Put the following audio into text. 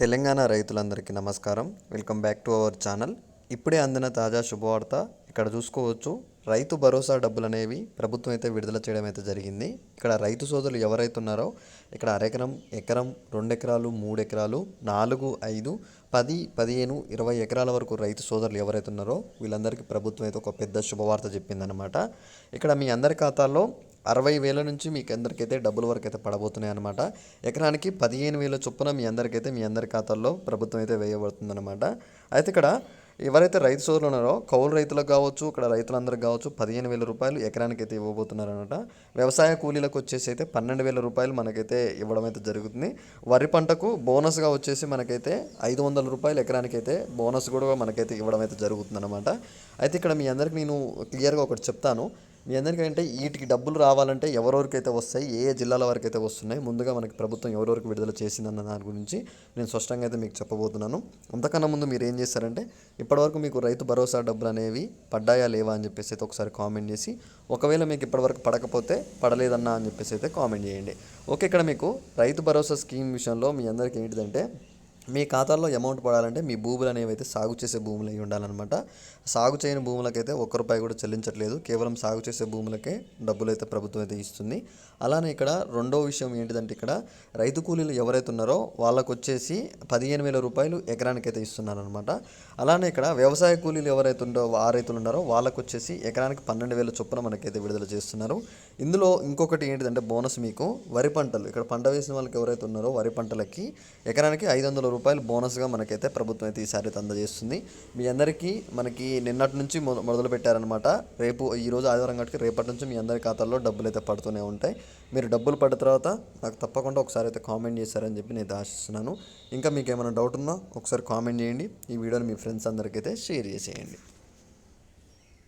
తెలంగాణ రైతులందరికీ నమస్కారం. Welcome back to our channel. ఇప్పుడే అందిన తాజా శుభవార్త ఇక్కడ చూసుకోవచ్చు. రైతు భరోసా డబ్బులు అనేవి ప్రభుత్వం అయితే విడుదల చేయడం అయితే జరిగింది. ఇక్కడ రైతు సోదరులు ఎవరైతే ఉన్నారో ఇక్కడ అరెకరం ఎకరం రెండు ఎకరాలు మూడు ఎకరాలు నాలుగు ఐదు పది పదిహేను ఇరవై ఎకరాల వరకు రైతు సోదరులు ఎవరైతే ఉన్నారో వీళ్ళందరికీ ప్రభుత్వం అయితే ఒక పెద్ద శుభవార్త చెప్పిందనమాట ఇక్కడ మీ అందరి ఖాతాల్లో అరవై వేల నుంచి మీకు అందరికైతే డబ్బుల వరకు అయితే పడబోతున్నాయి అనమాట ఎకరానికి పదిహేను వేల చొప్పున మీ అందరికైతే మీ అందరి ఖాతాల్లో ప్రభుత్వం అయితే వేయబడుతుందన్నమాట. అయితే ఇక్కడ ఎవరైతే రైతు సోదరులు ఉన్నారో కౌలు రైతులకు కావచ్చు ఇక్కడ రైతులందరికీ కావచ్చు పదిహేను వేల రూపాయలు ఎకరానికి అయితే ఇవ్వబోతున్నారనమాట వ్యవసాయ కూలీలకు వచ్చేసి అయితే పన్నెండు వేల రూపాయలు మనకైతే ఇవ్వడం అయితే జరుగుతుంది. వరి పంటకు బోనస్గా వచ్చేసి మనకైతే ఐదు వందల రూపాయలు ఎకరానికి అయితే బోనస్ కూడా మనకైతే ఇవ్వడం అయితే జరుగుతుంది అనమాట అయితే ఇక్కడ మీ అందరికి నేను క్లియర్గా ఒకటి చెప్తాను. మీ అందరికంటే వీటికి డబ్బులు రావాలంటే ఎవరెవరికైతే వస్తాయి ఏ ఏ జిల్లాల వరకు అయితే వస్తున్నాయి ముందుగా మనకి ప్రభుత్వం ఎవరెవరికి విడుదల చేసిందన్న దాని గురించి నేను స్పష్టంగా అయితే మీకు చెప్పబోతున్నాను. అంతకన్నా ముందు మీరు ఏం చేస్తారంటే ఇప్పటివరకు మీకు రైతు భరోసా డబ్బులు అనేవి పడ్డాయా లేవా అని చెప్పేసి అయితే ఒకసారి కామెంట్ చేసి ఒకవేళ మీకు ఇప్పటివరకు పడకపోతే పడలేదన్నా అని చెప్పేసి అయితే కామెంట్ చేయండి. ఓకే ఇక్కడ మీకు రైతు భరోసా స్కీమ్ విషయంలో మీ అందరికీ ఏంటిదంటే మీ ఖాతాల్లో అమౌంట్ పడాలంటే మీ భూములు అనేవి అయితే సాగు చేసే భూములు అయి ఉండాలన్నమాట. సాగు చేయని భూములకైతే ఒక్క రూపాయి కూడా చెల్లించట్లేదు. కేవలం సాగు చేసే భూములకే డబ్బులు అయితే ప్రభుత్వం అయితే ఇస్తుంది. అలానే ఇక్కడ రెండో విషయం ఏంటిదంటే ఇక్కడ రైతు కూలీలు ఎవరైతే ఉన్నారో వాళ్ళకు వచ్చేసి పదిహేను వేల రూపాయలు ఎకరానికి అయితే ఇస్తున్నారనమాట అలానే ఇక్కడ వ్యవసాయ కూలీలు ఎవరైతే ఉండో ఆ రైతులు ఉన్నారో వాళ్ళకు వచ్చేసి ఎకరానికి పన్నెండు వేల చొప్పున మనకైతే విడుదల చేస్తున్నారు. ఇందులో ఇంకొకటి ఏంటిదంటే బోనస్ మీకు. వరి పంటలు ఇక్కడ పంట వేసిన వాళ్ళకి ఎవరైతే ఉన్నారో వరి పంటలకి ఎకరానికి ఐదు వందల రూపాయలు బోనస్గా మనకైతే ప్రభుత్వం అయితే ఈసారి అయితే అందజేస్తుంది. మీ అందరికీ మనకి నిన్నటి నుంచి మొ- మొదలు పెట్టారనమాట రేపు ఈ రోజు ఆదివారం కాబట్టి రేపటి నుంచి మీ అందరి ఖాతాల్లో డబ్బులు అయితే పడుతూనే ఉంటాయి. మీరు డబ్బులు పడ్డ తర్వాత నాకు తప్పకుండా ఒకసారి అయితే కామెంట్ చేశారని చెప్పి నేను ఆశిస్తున్నాను. ఇంకా మీకు ఏమైనా డౌట్ ఉందో ఒకసారి కామెంట్ చేయండి. ఈ వీడియోని మీ ఫ్రెండ్స్ అందరికీ అయితే షేర్ చేసేయండి.